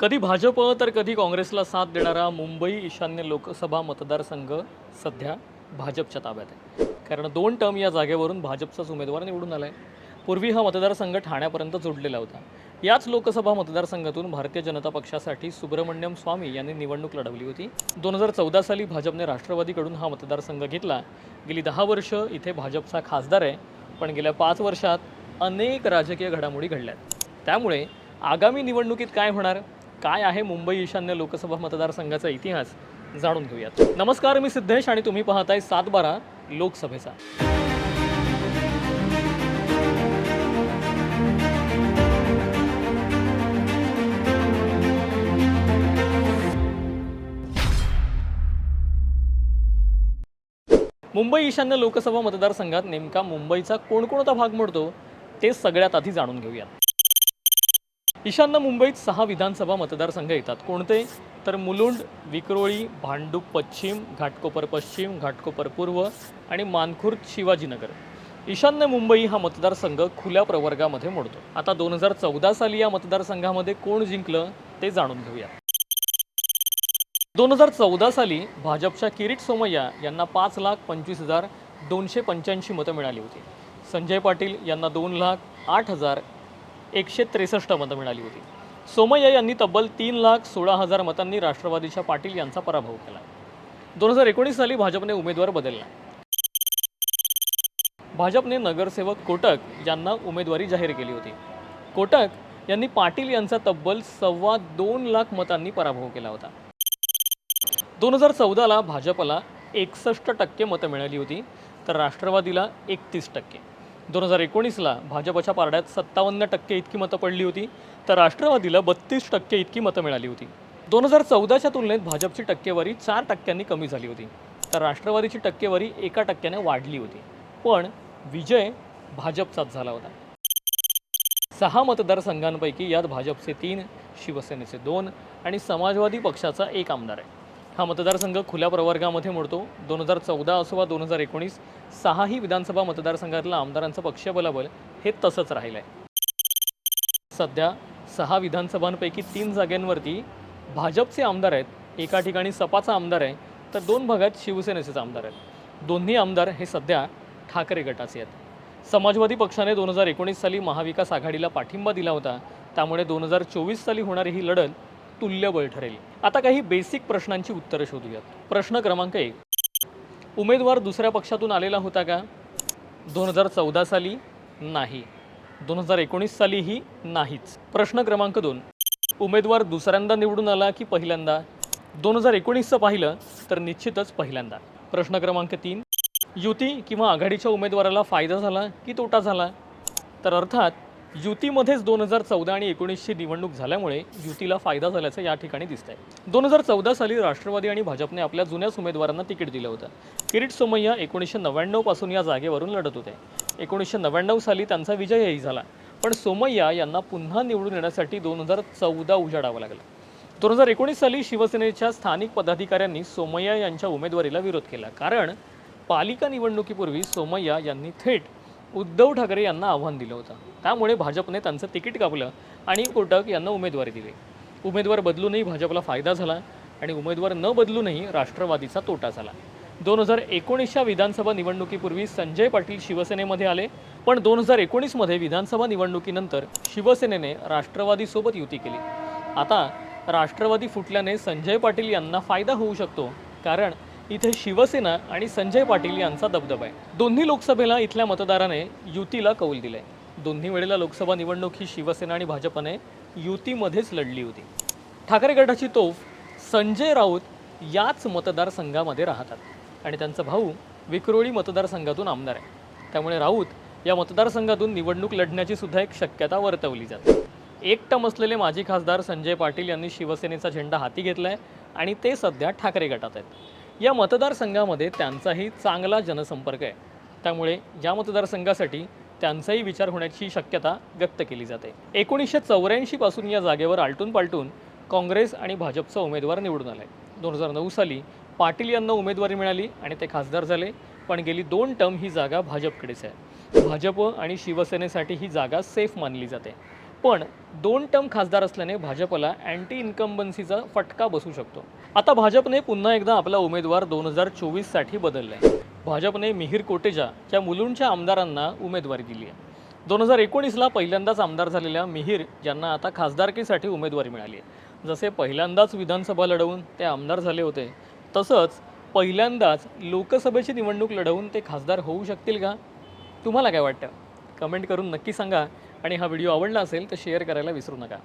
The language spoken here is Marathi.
कधी भाजप तर कधी काँग्रेसला साथ देणारा मुंबई ईशान्य लोकसभा मतदारसंघ सध्या भाजपच्या ताब्यात आहे. कारण दोन टर्म या जागेवरून भाजपचाच उमेदवार निवडून आला आहे पूर्वी हा मतदारसंघ ठाण्यापर्यंत जोडलेला होता. याच लोकसभा मतदारसंघातून भारतीय जनता पक्षासाठी सुब्रमण्यम स्वामी यांनी निवडणूक लढवली होती. दोन हजार चौदा साली भाजपने राष्ट्रवादीकडून हा मतदारसंघ घेतला. गेली दहा वर्ष इथे भाजपचा खासदार आहे. पण गेल्या पाच वर्षात अनेक राजकीय घडामोडी घडल्या त्यामुळे आगामी निवडणुकीत काय होणार? काय आहे मुंबई ईशान्य लोकसभा मतदारसंघाचा इतिहास जाणून घेऊयात. नमस्कार मी सिद्धेश आणि तुम्ही पाहताय सात बारा लोकसभेचा. मुंबई ईशान्य लोकसभा मतदारसंघात नेमका मुंबईचा कोणकोणता भाग मोडतो ते सगळ्यात आधी जाणून घेऊयात. ईशान्य मुंबईत सहा विधानसभा मतदारसंघ येतात. कोणते? तर मुलुंड विक्रोळी भांडूप पश्चिम घाटकोपर पश्चिम घाटकोपर पूर्व आणि मानखुर्द शिवाजीनगर. ईशान्य मुंबई हा मतदारसंघ खुल्या प्रवर्गामध्ये मोडतो. आता दोन हजार चौदा साली या मतदारसंघामध्ये कोण जिंकलं ते जाणून घेऊया. दोन हजार चौदा साली भाजपच्या किरीट सोमय्या यांना पाच लाख पंचवीस हजार दोनशे पंच्याऐंशी मतं मिळाली होती. संजय पाटील यांना दोन लाख आठ हजार एकशे त्रेसष्ट मतं मिळाली होती. सोमय्या यांनी तब्बल तीन लाख सोळा हजार मतांनी राष्ट्रवादीच्या पाटील यांचा पराभव केला. दोन हजार एकोणीस साली भाजपने उमेदवार बदलला. भाजपने नगरसेवक कोटक यांना उमेदवारी जाहीर केली होती. कोटक यांनी पाटील यांचा तब्बल सव्वा दोन लाख मतांनी पराभव केला होता. दोन हजार चौदाला भाजपला एकसष्ट टक्के मतं मिळाली होती तर राष्ट्रवादीला एकतीस टक्के. दोन हजार एकोणीसला भाजपच्या पारड्यात सत्तावन्न टक्के इतकी मतं पडली होती तर राष्ट्रवादीला बत्तीस टक्के इतकी मतं मिळाली होती. दोन हजार चौदाच्या तुलनेत भाजपची टक्केवारी चार टक्क्यांनी कमी झाली होती तर राष्ट्रवादीची टक्केवारी एका टक्क्याने वाढली होती. पण विजय भाजपचाच झाला होता. सहा मतदारसंघांपैकी यात भाजपचे तीन शिवसेनेचे दोन आणि समाजवादी पक्षाचा एक आमदार आहे. हा मतदारसंघ खुल्या प्रवर्गामध्ये मोडतो. दोन हजार चौदा असो वा दोन हजार एकोणीस सहाही विधानसभा मतदारसंघातलं आमदारांचं पक्ष बलाबल हे तसंच राहिलं आहे सध्या सहा विधानसभांपैकी तीन जागांवरती भाजपचे आमदार आहेत. एका ठिकाणी सपाचा आमदार आहे तर दोन भागात शिवसेनेचेच आमदार आहेत. दोन्ही आमदार हे सध्या ठाकरे गटाचे आहेत. समाजवादी पक्षाने दोन हजार एकोणीस साली महाविकास आघाडीला पाठिंबा दिला होता. त्यामुळे दोन हजार चोवीस साली होणारी ही लढत तुल्यबळ ठरेल. आता काही बेसिक प्रश्नांची उत्तरं शोधूयात. प्रश्न क्रमांक एक. उमेदवार दुसऱ्या पक्षातून आलेला होता का? दोन हजार चौदा साली नाही. दोन हजार एकोणीस सालीही नाहीच. प्रश्न क्रमांक दोन. उमेदवार दुसऱ्यांदा निवडून आला की पहिल्यांदा? दोन हजार एकोणीसचं पाहिलं तर निश्चितच पहिल्यांदा. प्रश्न क्रमांक तीन. युती किंवा आघाडीच्या उमेदवाराला फायदा झाला की तोटा झाला? तर अर्थात युतीमध्येच दोन हजार चौदा आणि एकोणीसची निवडणूक झाल्यामुळे युतीला फायदा झाल्याचं या ठिकाणी दिसत आहे दोन हजार चौदा साली राष्ट्रवादी आणि भाजपने आपल्या जुन्याच उमेदवारांना तिकीट दिलं होतं. किरीट सोमय्या एकोणीसशे नव्याण्णवपासून या जागेवरून लढत होते. एकोणीसशे नव्याण्णव साली त्यांचा विजयही झाला. पण सोमय्या यांना पुन्हा निवडून येण्यासाठी दोन हजार चौदा उजाडावं लागलं. दोन हजार एकोणीस साली शिवसेनेच्या स्थानिक पदाधिकाऱ्यांनी सोमय्या यांच्या उमेदवारीला विरोध केला. कारण पालिका निवडणुकीपूर्वी सोमय्या यांनी थेट उद्धव ठाकरे यांना आव्हान दिलं होतं. त्यामुळे भाजपने त्यांचं तिकीट कापलं आणि कोटक यांना उमेदवारी दिली. उमेदवार बदलूनही भाजपला फायदा झाला आणि उमेदवार न बदलूनही राष्ट्रवादीचा तोटा झाला. दोन हजार एकोणीसच्या विधानसभा निवडणुकीपूर्वी संजय पाटील शिवसेनेमध्ये आले पण दोन हजार एकोणीसमध्ये विधानसभा निवडणुकीनंतर शिवसेनेने राष्ट्रवादीसोबत युती केली. आता राष्ट्रवादी फुटल्याने संजय पाटील यांना फायदा होऊ शकतो कारण इथे शिवसेना आणि संजय पाटील यांचा दबदबा आहे. दोन्ही लोकसभेला इथल्या मतदाराने युतीला कौल दिलाय. दोन्ही वेळेला लोकसभा निवडणूक ही शिवसेना आणि भाजपने युतीमध्येच लढली होती. ठाकरे गटाची तोफ संजय राऊत याच मतदारसंघामध्ये राहतात. आणि त्यांचा भाऊ विक्रोळी मतदारसंघातून आमदार आहे. त्यामुळे राऊत या मतदारसंघातून निवडणूक लढण्याची सुद्धा एक शक्यता वर्तवली जाते. एकटम असलेले माजी खासदार संजय पाटील यांनी शिवसेनेचा झेंडा हाती घेतला आहे आणि ते सध्या ठाकरे गटात आहेत. या मतदारसंघामध्ये त्यांचाही चांगला जनसंपर्क आहे. त्यामुळे या मतदारसंघासाठी त्यांचाही विचार होण्याची शक्यता व्यक्त केली जाते. एकोणीसशे चौऱ्याऐंशीपासून या जागेवर आलटून पालटून काँग्रेस आणि भाजपचा उमेदवार निवडून आला. आहे दोन हजार नऊ साली पाटील यांना उमेदवारी मिळाली आणि ते खासदार झाले पण गेली दोन टर्म ही जागा भाजपकडेच आहे. भाजप आणि शिवसेनेसाठी ही जागा सेफ मानली जाते. पण दोन टर्म खासदार असल्याने भाजपला अँटी इन्कम्बन्सीचा फटका बसू शकतो. आता भाजपने पुन्हा एकदा आपला उमेदवार दोन हजार चोवीससाठी बदलला भाजपने मिहीर कोटेजा या मुलुंडच्या आमदारांना उमेदवारी दिली आहे दोन हजार एकोणीसला पहिल्यांदाच आमदार झालेल्या मिहीर ज्यांना आता खासदारकीसाठी उमेदवारी मिळाली आहे जसे पहिल्यांदाच विधानसभा लढवून ते आमदार झाले होते तसंच पहिल्यांदाच लोकसभेची निवडणूक लढवून ते खासदार होऊ शकतील का? तुम्हाला काय वाटतं? कमेंट करून नक्की सांगा. आणि हा व्हिडिओ आवडला असेल तर शेअर करायला विसरू नका.